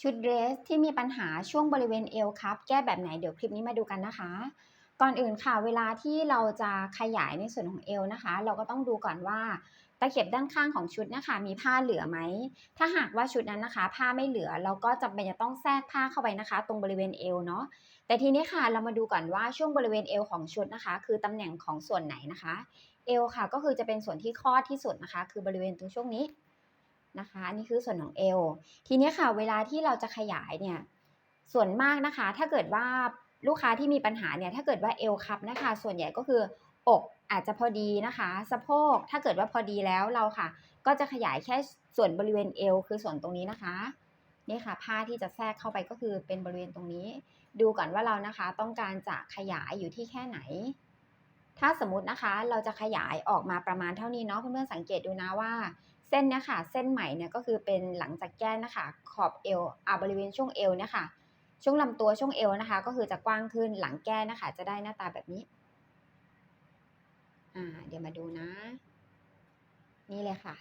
ชุดเดรสที่มีปัญหาช่วงบริเวณเอวครับ แก้แบบไหนเดี๋ยวคลิปนี้มาดูกันนะคะ ก่อนอื่นค่ะเวลาที่เราจะขยายในส่วนของเอวนะคะ เราก็ต้องดูก่อนว่าตะเข็บด้านข้างของชุดนะคะ มีผ้าเหลือไหม ถ้าหากว่าชุดนั้นนะคะ ผ้าไม่เหลือเราก็จำเป็นจะต้องแทรกผ้าเข้าไปนะคะ ตรงบริเวณเอวเนาะแต่ทีนี้ค่ะเรามาดูก่อนว่าช่วงบริเวณเอวของชุดนะคะ คือตำแหน่งของส่วนไหนนะคะ เอวค่ะก็คือจะเป็นส่วนที่คลอดที่สุดนะคะ คือบริเวณตรงช่วงนี้ นะคะอันนี่คือส่วนของเอวทีนี้ค่ะเวลาที่เราจะขยายเนี่ยส่วนมากนะคะ ถ้าเกิดว่าลูกค้าที่มีปัญหาเนี่ยถ้าเกิดว่าเอวคับนะคะ ส่วนใหญ่ก็คือ อกอาจจะพอดีนะคะสะโพกถ้าเกิดว่าพอดีแล้วเราค่ะ ก็จะขยายแค่ส่วนบริเวณเอวคือส่วนตรงนี้นะคะนี่ค่ะ ผ้าที่จะแทรกเข้าไปก็คือเป็นบริเวณตรงนี้ ดูก่อนว่าเรานะคะ ต้องการจะขยายอยู่ที่แค่ไหน ถ้าสมมตินะคะ เราจะขยายออกมาประมาณเท่านี้เนาะเพื่อนๆสังเกตดูนะว่า ส้นเนี่ยค่ะ เส้นใหม่เนี่ยก็คือเป็นหลังจากแก้นะคะ ขอบเอวอ่าบริเวณช่วงเอวเนี่ยค่ะ ช่วงลำตัวช่วงเอวนะคะ ก็คือจะกว้างขึ้นหลังแก้นะคะ จะได้หน้าตาแบบนี้ อ่า เดี๋ยวมาดูนะ นี่เลยค่ะ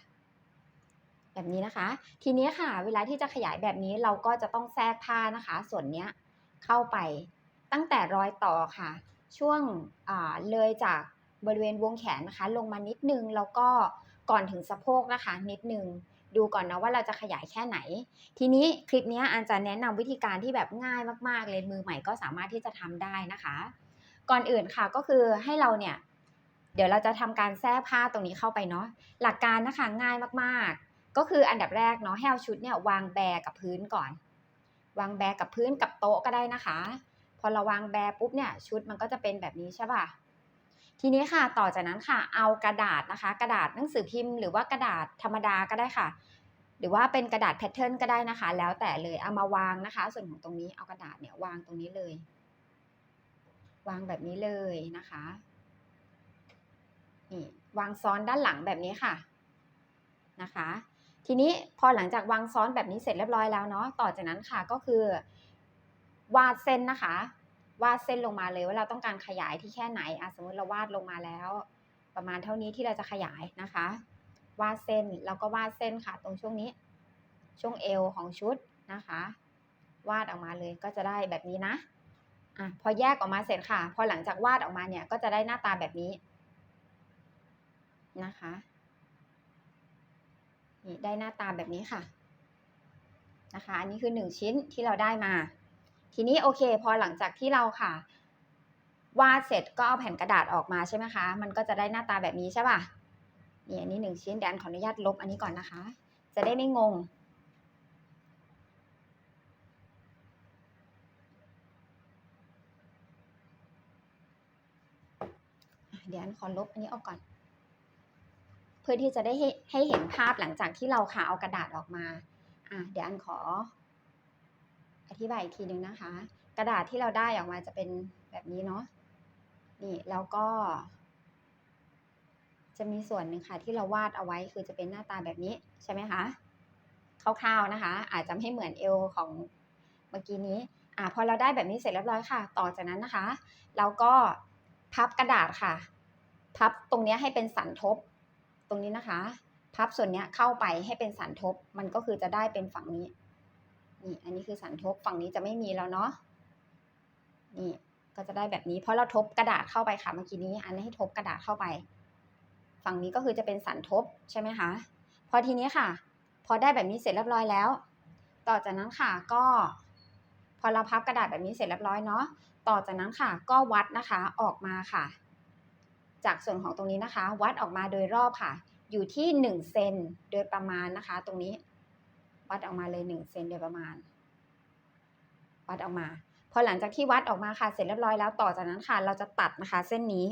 แบบนี้นะคะ ทีนี้ค่ะ เวลาที่จะขยายแบบนี้เราก็จะต้องแทรกผ้านะคะ ส่วนเนี้ยเข้าไปตั้งแต่รอยต่อค่ะ ช่วงเลยจากบริเวณวงแขนนะคะ ลงมานิดนึงแล้วก็ ก่อนถึงสะโพกนะคะ นิดนึงดูก่อนนะว่าเราจะขยายแค่ไหน ทีนี้คลิปนี้อันจะแนะนำวิธีการที่แบบง่ายมากๆเลยมือใหม่ก็สามารถที่จะทำได้นะคะ ก่อนอื่นค่ะก็คือให้เราเนี่ย เดี๋ยวเราจะทำการแทรผ้าตรงนี้เข้าไปเนาะหลักการนะคะง่ายมากๆ ก็คืออันดับแรกเนาะให้เอาชุดเนี่ยวางแบกับพื้นก่อน วางแบกับพื้นกับโต๊ะก็ได้นะคะ พอเราวางแบปุ๊บเนี่ยชุดมันก็จะเป็นแบบนี้ใช่ป่ะ ทีนี้ค่ะต่อจากนั้นค่ะ เอากระดาษนะคะ กระดาษหนังสือพิมพ์ หรือว่ากระดาษธรรมดาก็ได้ค่ะ หรือว่าเป็นกระดาษแพทเทิร์นก็ได้นะคะ แล้วแต่เลยเอามาวางนะคะ ส่วนของตรงนี้เอากระดาษเนี่ยวางตรงนี้เลย วางแบบนี้เลยนะคะนี่วางซ้อนด้านหลังแบบนี้ค่ะนะคะ ทีนี้พอหลังจากวางซ้อนแบบนี้เสร็จเรียบร้อยแล้วเนาะต่อจากนั้นค่ะก็คือ วาดเส้นนะคะ วาดเส้นลงมาเลยว่าเราต้องการขยายที่แค่ไหนอะสมมติเราวาดลงมาแล้ว ประมาณเท่านี้ที่เราจะขยายนะคะ วาดเส้นแล้วก็วาดเส้นค่ะ ตรงช่วงนี้ ช่วงเอวของชุดนะคะ วาดออกมาเลยก็จะได้แบบนี้นะอะพอแยกออกมาเสร็จค่ะ พอหลังจากวาดออกมาเนี่ยก็จะได้หน้าตาแบบนี้นะคะนี่ได้หน้าตาแบบนี้ค่ะนะคะ อันนี้คือหนึ่งชิ้นที่เราได้มา ทีนี้โอเค พอหลังจากที่เราค่ะ วาดเสร็จก็เอาแผ่นกระดาษออกมาใช่ไหมคะ มันก็จะได้หน้าตาแบบนี้ใช่ป่ะนี่อันนี้หนึ่งชิ้นเดี๋ยวอันขออนุญาตลบอันนี้ก่อนนะคะ จะได้ไม่งง เดี๋ยวอันขอลบอันนี้ออกก่อน เพื่อที่จะได้ให้ให้เห็นภาพหลังจากที่เราค่ะเอากระดาษออกมา อะเดี๋ยวอันขอ อธิบายอีกทีนึงนะคะ กระดาษที่เราได้ออกมาจะเป็นแบบนี้เนาะนี่แล้วก็ จะมีส่วนหนึ่งค่ะ ที่เราวาดเอาไว้คือจะเป็นหน้าตาแบบนี้ใช่ไหมคะคร่าวๆนะคะ อาจจะไม่เหมือนเอวของเมื่อกี้นี้อะพอเราได้แบบนี้เสร็จเรียบร้อยค่ะ ต่อจากนั้นนะคะ เราก็พับกระดาษค่ะ พับตรงนี้ให้เป็นสันทบ ตรงนี้นะคะ พับส่วนนี้เข้าไปให้เป็นสันทบ มันก็คือจะได้เป็นฝั่งนี้ นี่อันนี้คือสันทบฝั่งนี้จะไม่มีแล้วเนาะนี่ก็จะได้แบบนี้ เพราะเราทบกระดาษเข้าไปค่ะเมื่อกี้นี้ อันนี้ให้ทบกระดาษเข้าไป ฝั่งนี้ก็คือจะเป็นสันทบใช่ไหมคะพอทีนี้ค่ะ พอได้แบบนี้เสร็จเรียบร้อยแล้ว ต่อจากนั้นค่ะก็ พอเราพับกระดาษแบบนี้เสร็จเรียบร้อยเนาะต่อจากนั้นค่ะ ก็วัดนะคะออกมาค่ะ จากส่วนของตรงนี้นะคะ วัดออกมาโดยรอบค่ะ อยู่ที่หนึ่งเซนโดยประมาณนะคะ ตรงนี้ วัดออกมาเลยหนึ่งเซนโดยประมาณ วัดออกมา พอหลังจากที่วัดออกมาค่ะ เสร็จเรียบร้อยแล้วต่อจากนั้นค่ะ เราจะตัดนะคะ เส้นนี้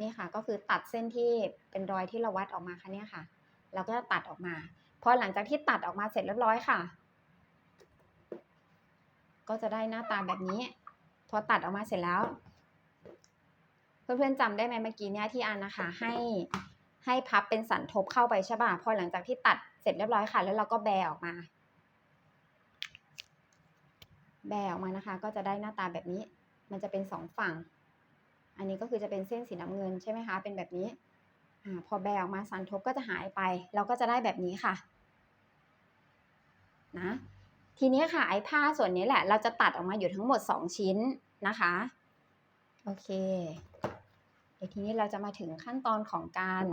นี่ค่ะ ก็คือตัดเส้นที่เป็นรอยที่เราวัดออกมาค่ะเนี่ยค่ะ เราก็จะตัดออกมา พอหลังจากที่ตัดออกมาเสร็จเรียบร้อยค่ะ ก็จะได้หน้าตาแบบนี้ พอตัดออกมาเสร็จแล้ว เพื่อนๆจำได้ไหมเมื่อกี้เนี่ยที่อันนะคะ ให้ให้พับเป็นสันทบเข้าไปใช่ป่ะ พอหลังจากที่ตัด เสร็จเรียบร้อยค่ะ แล้วเราก็แบออกมา แบออกมานะคะ ก็จะได้หน้าตาแบบนี้ มันจะเป็นสองฝั่ง อันนี้ก็คือจะเป็นเส้นสีน้ำเงินใช่ไหมคะ เป็นแบบนี้อพอแบออกมาสันทบก็จะหายไป เราก็จะได้แบบนี้ค่ะ นะ ทีนี้ค่ะไอ้ผ้าส่วนนี้แหละ เราจะตัดออกมาอยู่ทั้งหมด 2 ชิ้นนะคะ โอเคเดี๋ยวทีนี้เราจะมาถึงขั้นตอนของการ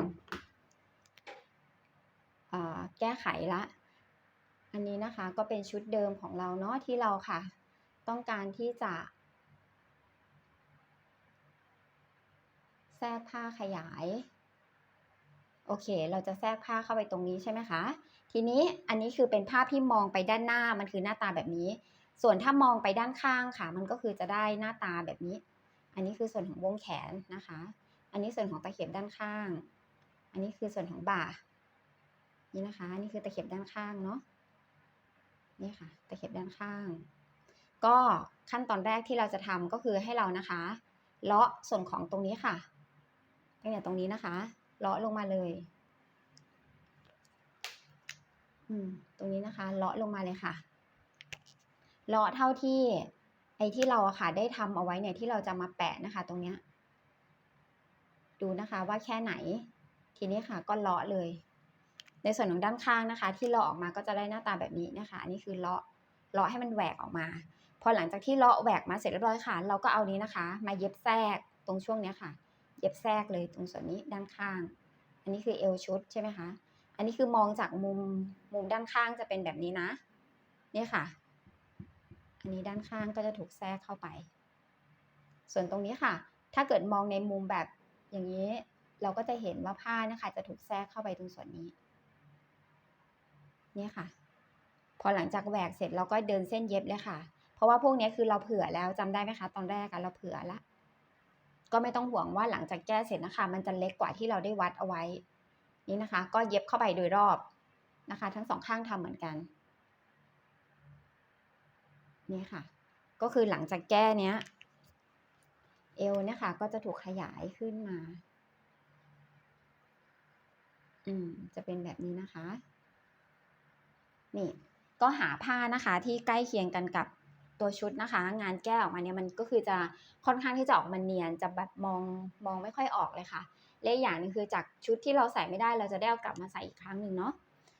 แก้ไขละ อันนี้นะคะก็เป็นชุดเดิมของเราเนาะที่เราค่ะ ต้องการที่จะ แทรกผ้าขยาย โอเค เราจะแทรกผ้าเข้าไปตรงนี้ใช่ไหมคะ ทีนี้อันนี้คือเป็นภาพที่มองไปด้านหน้ามันคือหน้าตาแบบนี้ ส่วนถ้ามองไปด้านข้างค่ะ มันก็คือจะได้หน้าตาแบบนี้ อันนี้คือส่วนของวงแขนนะคะ อันนี้ส่วนของตะเข็บด้านข้าง อันนี้คือส่วนของบ่า นี่นะคะนนี้คือตะเข็บด้านข้างเนาะนี่ค่ะ ตะเข็บด้านข้าง ก็ขั้นตอนแรกที่เราจะทำก็คือให้เรานะคะเลาะส่วนของตรงนี้ค่ะตั้งแต่ตรงนี้นะคะเลาะลงมาเลยอืมตรงนี้นะคะ เลาะลงมาเลยค่ะ เลาะเท่าที่ไอ้ที่เราอะค่ะได้ทำเอาไว้เนี่ยที่เราจะมาแปะนะคะ ตรงเนี้ยดูนะคะว่าแค่ไหน ทีนี้ค่ะก็เลาะเลย ในส่วนของด้านข้างนะคะ ที่เลาะออกมาก็จะได้หน้าตาแบบนี้นะคะอันนี้คือเลาะเลาะให้มันแหวกออกมา พอหลังจากที่เลาะแหวกมาเสร็จเรียบร้อยค่ะ เราก็เอานี้นะคะ มาเย็บแทรกตรงช่วงนี้ค่ะ เย็บแทรกเลยตรงส่วนนี้ด้านข้าง อันนี้คือเอวชุดใช่ไหมคะอันนี้คือมองจากมุมมุมด้านข้างจะเป็นแบบนี้นะเนี่ยค่ะ อันนี้ด้านข้างก็จะถูกแทรกเข้าไป ส่วนตรงนี้ค่ะ ถ้าเกิดมองในมุมแบบอย่างนี้ เราก็จะเห็นว่าผ้านะคะ จะถูกแทรกเข้าไปตรงส่วนนี้ เนี่ยค่ะ พอหลังจากแหวกเสร็จเราก็เดินเส้นเย็บเลยค่ะ เพราะว่าพวกนี้คือเราเผื่อแล้วจำได้ไหมคะ ตอนแรกอะเราเผื่อละ ก็ไม่ต้องห่วงว่าหลังจากแก้เสร็จนะคะ มันจะเล็กกว่าที่เราได้วัดเอาไว้ นี่นะคะ ก็เย็บเข้าไปโดยรอบนะคะ ทั้งสองข้างทำเหมือนกัน นี่ค่ะ ก็คือหลังจากแก้เนี้ยเอวเนี่ยค่ะก็จะถูกขยายขึ้นมา อืม จะเป็นแบบนี้นะคะ นี่ก็หาผ้านะคะที่ใกล้เคียงกันกับตัวชุดนะคะ งานแก้ออกมาเนี่ยมันก็คือจะค่อนข้างที่จะออกมาเนียนจะแบบมองมองไม่ค่อยออกเลยค่ะและอย่างนึงคือจากชุดที่เราใส่ไม่ได้เราจะได้เอากลับมาใส่อีกครั้งหนึ่งเนาะ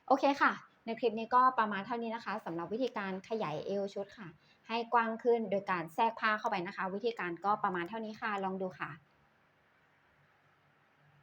โอเคค่ะ ในคลิปนี้ก็ประมาณเท่านี้นะคะสำหรับวิธีการขยายเอวชุดค่ะ ให้กว้างขึ้นโดยการแทรกผ้าเข้าไปนะคะ วิธีการก็ประมาณเท่านี้ค่ะลองดูค่ะ